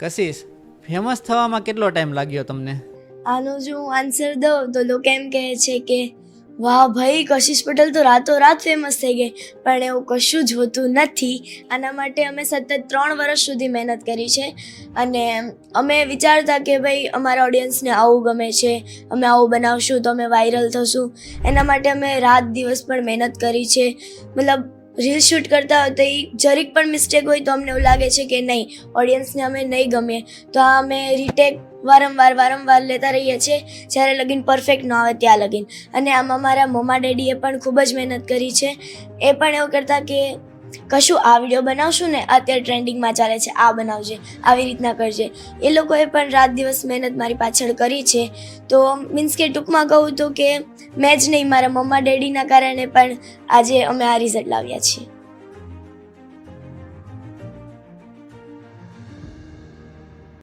Kashish famous થવામાં કેટલો time લાગ્યો તમને? આનો જો હું આન્સર દઉં તો લોકો એમ કહે છે કે, વાહ ભાઈ, કશિશ પટેલ તો રાતોરાત ફેમસ થઈ ગઈ. પણ એવું કશું જ હોતું નથી. આના માટે અમે સતત ત્રણ વર્ષ સુધી મહેનત કરી છે. અને અમે વિચારતા કે ભાઈ, અમારા ઓડિયન્સને આવું ગમે છે, અમે આવું બનાવશું તો અમે વાયરલ થશું. એના માટે અમે રાત દિવસ પણ મહેનત કરી છે. મતલબ રીલ શૂટ કરતા હોય તો એ જરીક પણ મિસ્ટેક હોય તો અમને એવું લાગે છે કે નહીં. ઓડિયન્સને અમે નહીં ગમીએ તો આ અમે રીટેક વારંવાર વારંવાર લેતા રહીએ છીએ. જ્યારે લગીન પરફેક્ટ ન આવે ત્યાં લગીન. અને આમાં મારા મમ્મા ડેડીએ પણ ખૂબ જ મહેનત કરી છે. એ પણ એવું કરતા કે કશું આ વીડિયો બનાવશું ને, અત્યારે ટ્રેન્ડિંગમાં ચાલે છે, આ બનાવજે, આવી રીતના કરજે. એ લોકોએ પણ રાત દિવસ મહેનત મારી પાછળ કરી છે. તો મીન્સ કે ટૂંકમાં કહું તો કે મેં જ નહીં, મારા મમ્મા ડેડીના કારણે પણ આજે અમે આ રિઝલ્ટ લાવ્યા છીએ.